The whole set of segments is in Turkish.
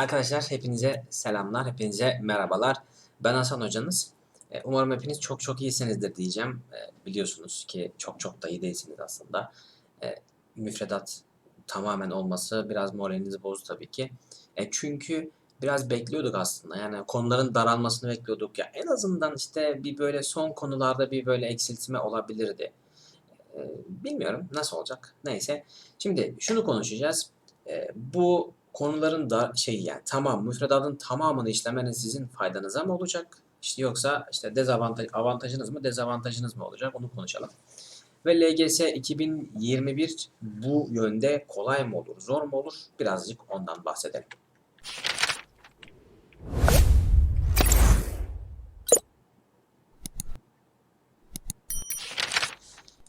Arkadaşlar hepinize selamlar, hepinize merhabalar. Ben Hasan hocanız. E, Umarım hepiniz çok çok iyisinizdir diyeceğim. E, Biliyorsunuz ki çok çok da iyi değilsiniz aslında. E, Müfredat tamamen olması biraz moralinizi bozdu tabii ki. Çünkü biraz bekliyorduk aslında. Yani konuların daralmasını bekliyorduk. Ya en azından işte bir böyle son konularda bir böyle eksiltme olabilirdi. Bilmiyorum nasıl olacak. Neyse. Şimdi şunu konuşacağız. Bu konuların da şey yani tamam müfredatın tamamını işlemeniz sizin faydanıza mı olacak? İşte yoksa işte dezavantaj avantajınız mı dezavantajınız mı olacak onu konuşalım. Ve LGS 2021 bu yönde kolay mı olur, zor mu olur? Birazcık ondan bahsedelim.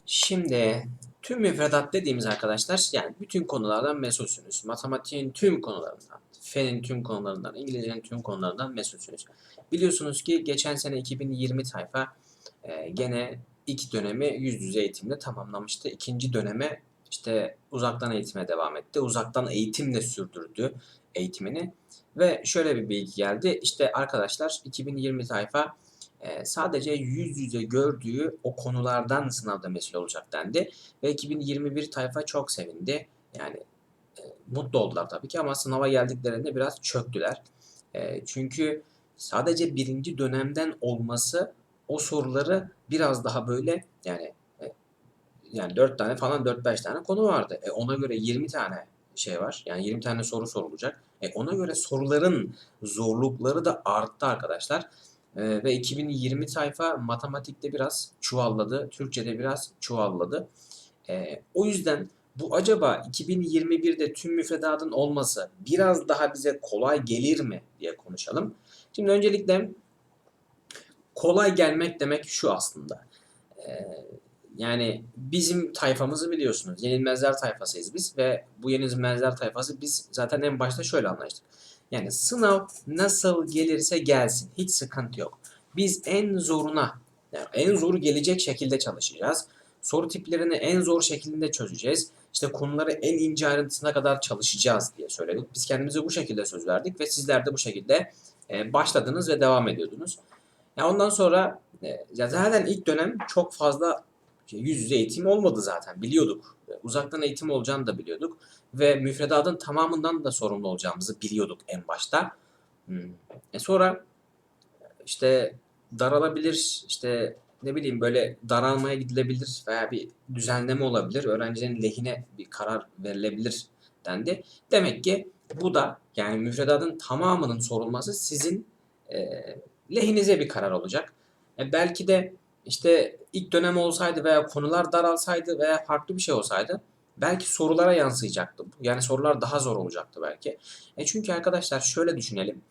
Şimdi tüm müfredat dediğimiz arkadaşlar yani bütün konulardan mesulsünüz. Matematiğin tüm konularından, fenin tüm konularından, İngilizcenin tüm konularından mesulsünüz. Biliyorsunuz ki geçen sene 2020 tayfa e, gene ilk dönemi yüz yüze eğitimle tamamlamıştı. İkinci döneme işte uzaktan eğitime devam etti. Uzaktan eğitimle sürdürdü eğitimini. Ve şöyle bir bilgi geldi. İşte arkadaşlar 2020 tayfa e, sadece yüz yüze gördüğü o konulardan sınavda mesul olacak dendi. Ve 2021 tayfa çok sevindi. Yani e, mutlu oldular tabii ki ama sınava geldiklerinde biraz çöktüler. E, çünkü sadece birinci dönemden olması o soruları biraz daha böyle yani e, yani 4 tane falan 4-5 tane konu vardı. E, ona göre 20 tane şey var. Yani 20 tane soru sorulacak. E, ona göre soruların zorlukları da arttı arkadaşlar. Ee, ve 2020 sayfa matematikte biraz çuvalladı, Türkçe'de biraz çuvalladı. Ee, o yüzden bu acaba 2021'de tüm müfredatın olması biraz daha bize kolay gelir mi diye konuşalım. Şimdi öncelikle kolay gelmek demek şu aslında. Ee, yani bizim tayfamızı biliyorsunuz. Yenilmezler tayfasıyız biz ve bu yenilmezler tayfası biz zaten en başta şöyle anlaştık. Yani sınav nasıl gelirse gelsin. Hiç sıkıntı yok. Biz en zoruna, yani en zoru gelecek şekilde çalışacağız. Soru tiplerini en zor şekilde çözeceğiz. İşte konuları en ince ayrıntısına kadar çalışacağız diye söyledik. Biz kendimize bu şekilde söz verdik ve sizler de bu şekilde e, başladınız ve devam ediyordunuz. Ya ondan sonra e, ya zaten ilk dönem çok fazla yüz yüze eğitim olmadı zaten biliyorduk. Uzaktan eğitim olacağını da biliyorduk ve müfredatın tamamından da sorumlu olacağımızı biliyorduk en başta. Hmm. E sonra işte daralabilir, işte ne bileyim böyle daralmaya gidilebilir veya bir düzenleme olabilir, öğrencilerin lehine bir karar verilebilir dendi. Demek ki bu da yani müfredatın tamamının sorulması sizin e, lehinize bir karar olacak. E, belki de işte ilk dönem olsaydı veya konular daralsaydı veya farklı bir şey olsaydı belki sorulara yansıyacaktı. Yani sorular daha zor olacaktı belki. E çünkü arkadaşlar şöyle düşünelim.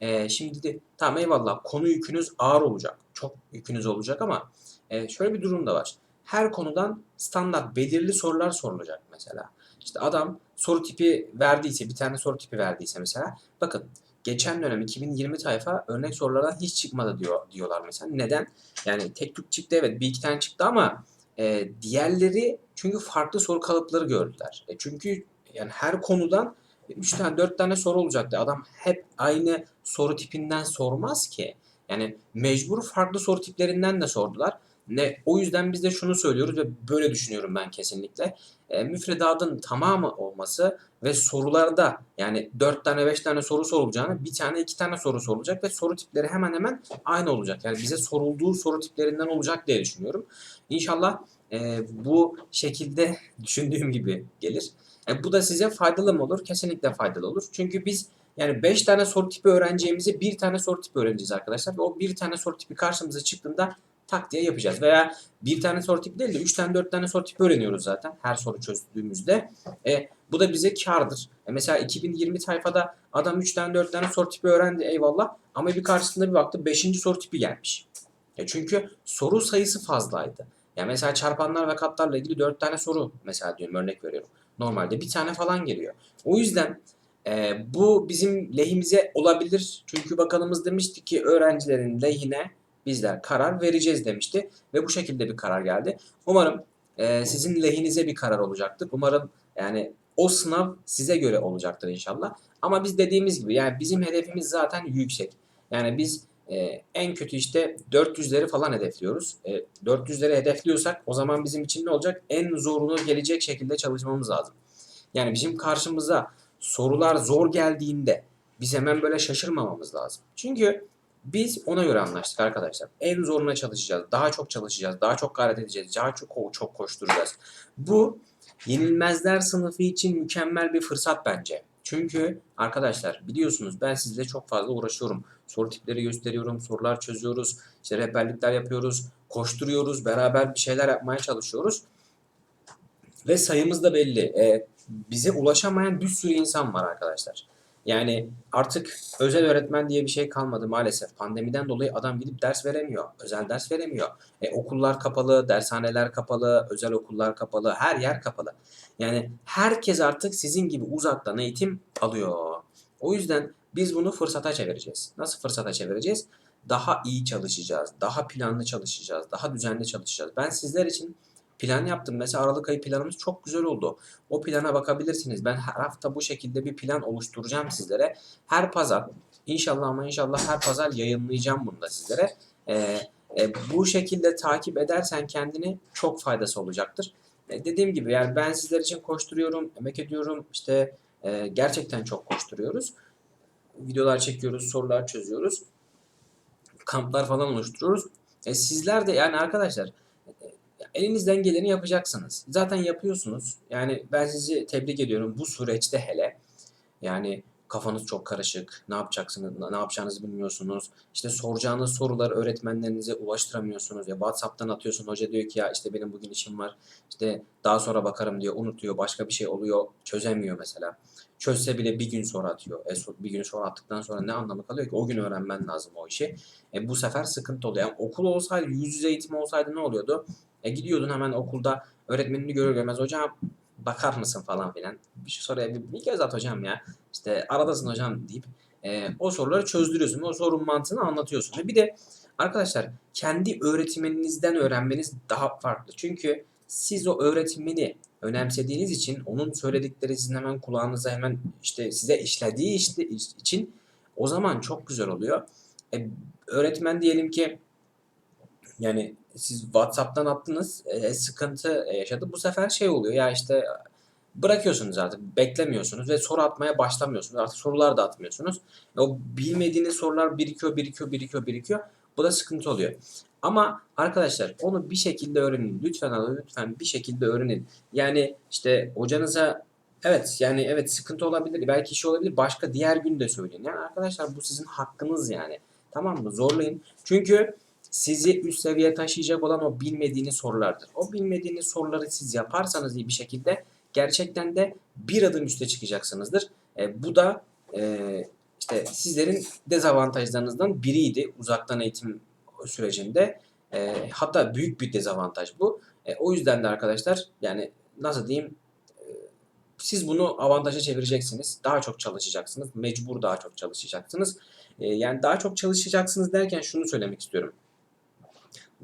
E, şimdi de tamam eyvallah konu yükünüz ağır olacak. Çok yükünüz olacak ama e, şöyle bir durum da var. Her konudan standart belirli sorular sorulacak mesela. İşte adam soru tipi verdiyse, bir tane soru tipi verdiyse mesela. Bakın geçen dönem 2020 tayfa örnek sorulardan hiç çıkmadı diyor diyorlar mesela. Neden? Yani tek tük çıktı evet bir iki tane çıktı ama e, diğerleri çünkü farklı soru kalıpları gördüler. E, çünkü yani her konudan 3 tane 4 tane soru olacaktı. Adam hep aynı soru tipinden sormaz ki. Yani mecbur farklı soru tiplerinden de sordular. Ne o yüzden biz de şunu söylüyoruz ve böyle düşünüyorum ben kesinlikle. E, müfredatın tamamı olması ve sorularda yani 4 tane 5 tane soru sorulacağını bir tane 2 tane soru sorulacak ve soru tipleri hemen hemen aynı olacak. Yani bize sorulduğu soru tiplerinden olacak diye düşünüyorum. İnşallah e, bu şekilde düşündüğüm gibi gelir. E, bu da size faydalı mı olur? Kesinlikle faydalı olur. Çünkü biz yani 5 tane soru tipi öğreneceğimizi bir tane soru tipi öğreneceğiz arkadaşlar. Ve o bir tane soru tipi karşımıza çıktığında tak diye yapacağız. Veya bir tane soru tipi değil de 3 tane 4 tane soru tipi öğreniyoruz zaten her soru çözdüğümüzde. E, bu da bize kardır. E, mesela 2020 sayfada adam 3 tane 4 tane soru tipi öğrendi eyvallah. Ama bir karşısında bir baktı 5. soru tipi gelmiş. E, çünkü soru sayısı fazlaydı. Yani mesela çarpanlar ve katlarla ilgili 4 tane soru mesela diyorum örnek veriyorum. Normalde bir tane falan geliyor. O yüzden e, bu bizim lehimize olabilir. Çünkü bakanımız demişti ki öğrencilerin lehine bizler karar vereceğiz demişti. Ve bu şekilde bir karar geldi. Umarım e, sizin lehinize bir karar olacaktır. Umarım yani o sınav size göre olacaktır inşallah. Ama biz dediğimiz gibi yani bizim hedefimiz zaten yüksek. Yani biz e, en kötü işte 400'leri falan hedefliyoruz. E, 400'leri hedefliyorsak o zaman bizim için ne olacak? En zorunu gelecek şekilde çalışmamız lazım. Yani bizim karşımıza sorular zor geldiğinde biz hemen böyle şaşırmamamız lazım. Çünkü biz ona göre anlaştık arkadaşlar. En zoruna çalışacağız. Daha çok çalışacağız. Daha çok gayret edeceğiz. Daha çok çok koşturacağız. Bu yenilmezler sınıfı için mükemmel bir fırsat bence. Çünkü arkadaşlar biliyorsunuz ben sizle çok fazla uğraşıyorum. Soru tipleri gösteriyorum, sorular çözüyoruz, işte rehberlikler yapıyoruz, koşturuyoruz, beraber bir şeyler yapmaya çalışıyoruz. Ve sayımız da belli. E, bize ulaşamayan bir sürü insan var arkadaşlar. Yani artık özel öğretmen diye bir şey kalmadı maalesef. Pandemiden dolayı adam gidip ders veremiyor. Özel ders veremiyor. E, okullar kapalı, dershaneler kapalı, özel okullar kapalı, her yer kapalı. Yani herkes artık sizin gibi uzaktan eğitim alıyor. O yüzden biz bunu fırsata çevireceğiz. Nasıl fırsata çevireceğiz? Daha iyi çalışacağız, daha planlı çalışacağız, daha düzenli çalışacağız. Ben sizler için plan yaptım. Mesela Aralık ayı planımız çok güzel oldu. O plana bakabilirsiniz. Ben her hafta bu şekilde bir plan oluşturacağım sizlere. Her pazar inşallah ama inşallah her pazar yayınlayacağım bunu da sizlere. Ee, e, bu şekilde takip edersen kendini çok faydası olacaktır. E, dediğim gibi yani ben sizler için koşturuyorum, emek ediyorum. İşte e, gerçekten çok koşturuyoruz. Videolar çekiyoruz, sorular çözüyoruz. Kamplar falan oluşturuyoruz. E, sizler de yani arkadaşlar elinizden geleni yapacaksınız. Zaten yapıyorsunuz. Yani ben sizi tebrik ediyorum bu süreçte hele. Yani kafanız çok karışık. Ne yapacaksınız, ne yapacağınızı bilmiyorsunuz. İşte soracağınız soruları öğretmenlerinize ulaştıramıyorsunuz. Ya WhatsApp'tan atıyorsun. Hoca diyor ki ya işte benim bugün işim var. İşte daha sonra bakarım diyor. Unutuyor. Başka bir şey oluyor. Çözemiyor mesela. Çözse bile bir gün sonra atıyor. E, bir gün sonra attıktan sonra ne anlamı kalıyor ki? O gün öğrenmen lazım o işi. E, bu sefer sıkıntı oluyor. Yani okul olsaydı, yüz yüze eğitim olsaydı ne oluyordu? E, gidiyordun hemen okulda öğretmenini görür görmez hocam bakar mısın falan filan. Bir şey soruya bir, göz at hocam ya. İşte aradasın hocam deyip e, o soruları çözdürüyorsun. O sorunun mantığını anlatıyorsun. Ve bir de arkadaşlar kendi öğretmeninizden öğrenmeniz daha farklı. Çünkü siz o öğretmeni önemsediğiniz için onun söyledikleri sizin hemen kulağınıza hemen işte size işlediği işte için o zaman çok güzel oluyor. E, öğretmen diyelim ki yani siz WhatsApp'tan attınız, e, sıkıntı yaşadı. Bu sefer şey oluyor ya işte bırakıyorsunuz artık, beklemiyorsunuz ve soru atmaya başlamıyorsunuz. Artık sorular da atmıyorsunuz. O bilmediğiniz sorular birikiyor, birikiyor, birikiyor, birikiyor. Bu da sıkıntı oluyor. Ama arkadaşlar onu bir şekilde öğrenin. Lütfen lütfen bir şekilde öğrenin. Yani işte hocanıza evet yani evet sıkıntı olabilir. Belki işi olabilir. Başka diğer gün de söyleyin. Yani arkadaşlar bu sizin hakkınız yani. Tamam mı? Zorlayın. Çünkü sizi üst seviyeye taşıyacak olan o bilmediğiniz sorulardır. O bilmediğiniz soruları siz yaparsanız iyi bir şekilde gerçekten de bir adım üste çıkacaksınızdır. E, bu da e, işte sizlerin dezavantajlarınızdan biriydi uzaktan eğitim sürecinde. E, hatta büyük bir dezavantaj bu. E, o yüzden de arkadaşlar yani nasıl diyeyim e, siz bunu avantaja çevireceksiniz. Daha çok çalışacaksınız. Mecbur daha çok çalışacaksınız. E, yani daha çok çalışacaksınız derken şunu söylemek istiyorum.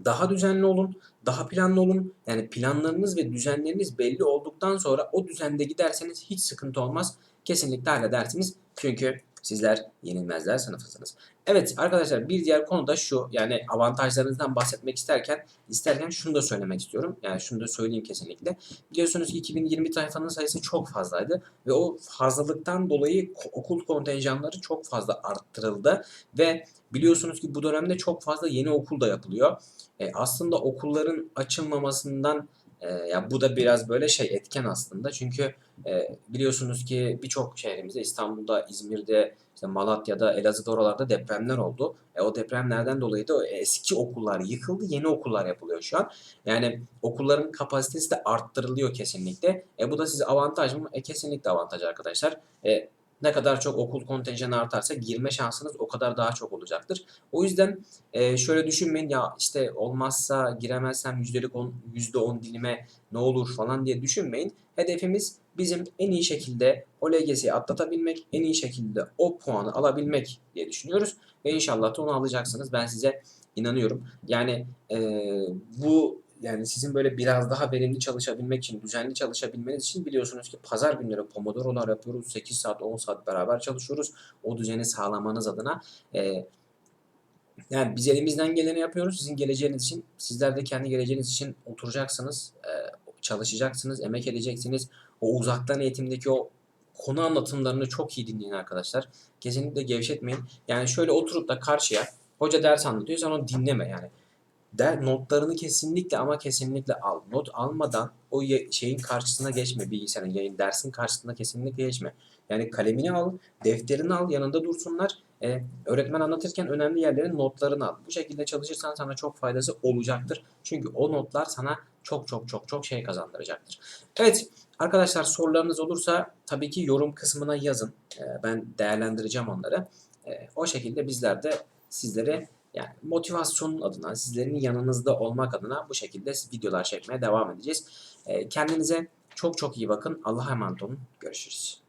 Daha düzenli olun, daha planlı olun. Yani planlarınız ve düzenleriniz belli olduktan sonra o düzende giderseniz hiç sıkıntı olmaz. Kesinlikle halledersiniz. Çünkü sizler yenilmezler sınıfısınız. Evet arkadaşlar bir diğer konu da şu. Yani avantajlarınızdan bahsetmek isterken isterken şunu da söylemek istiyorum. Yani şunu da söyleyeyim kesinlikle. Biliyorsunuz ki 2020 sayfanın sayısı çok fazlaydı ve o fazlalıktan dolayı okul kontenjanları çok fazla arttırıldı ve biliyorsunuz ki bu dönemde çok fazla yeni okul da yapılıyor. E, aslında okulların açılmamasından e, ya bu da biraz böyle şey etken aslında. Çünkü e, biliyorsunuz ki birçok şehrimizde İstanbul'da, İzmir'de, işte Malatya'da, Elazığ'da oralarda depremler oldu. E, o depremlerden dolayı da eski okullar yıkıldı, yeni okullar yapılıyor şu an. Yani okulların kapasitesi de arttırılıyor kesinlikle. E, bu da size avantaj mı? E, kesinlikle avantaj arkadaşlar. E, ne kadar çok okul kontenjanı artarsa girme şansınız o kadar daha çok olacaktır. O yüzden e, şöyle düşünmeyin ya işte olmazsa giremezsem yüzdelik on, yüzde on dilime ne olur falan diye düşünmeyin. Hedefimiz bizim en iyi şekilde o LGS'yi atlatabilmek, en iyi şekilde o puanı alabilmek diye düşünüyoruz. Ve inşallah da onu alacaksınız. Ben size inanıyorum. Yani e, bu yani sizin böyle biraz daha verimli çalışabilmek için, düzenli çalışabilmeniz için biliyorsunuz ki pazar günleri Pomodoro'lar yapıyoruz. 8 saat, 10 saat beraber çalışıyoruz. O düzeni sağlamanız adına. Ee, yani biz elimizden geleni yapıyoruz. Sizin geleceğiniz için, sizler de kendi geleceğiniz için oturacaksınız, e, çalışacaksınız, emek edeceksiniz. O uzaktan eğitimdeki o konu anlatımlarını çok iyi dinleyin arkadaşlar. Kesinlikle gevşetmeyin. Yani şöyle oturup da karşıya hoca ders anlatıyor sen onu dinleme yani. Der, notlarını kesinlikle ama kesinlikle al. Not almadan o şeyin karşısına geçme bilgisayarın yayın dersin karşısına kesinlikle geçme. Yani kalemini al, defterini al, yanında dursunlar. E, öğretmen anlatırken önemli yerlerin notlarını al. Bu şekilde çalışırsan sana çok faydası olacaktır. Çünkü o notlar sana çok çok çok çok şey kazandıracaktır. Evet arkadaşlar sorularınız olursa tabii ki yorum kısmına yazın. E, ben değerlendireceğim onları. E, o şekilde bizler de sizlere yani motivasyonun adına, sizlerin yanınızda olmak adına bu şekilde videolar çekmeye devam edeceğiz. E, kendinize çok çok iyi bakın. Allah'a emanet olun. Görüşürüz.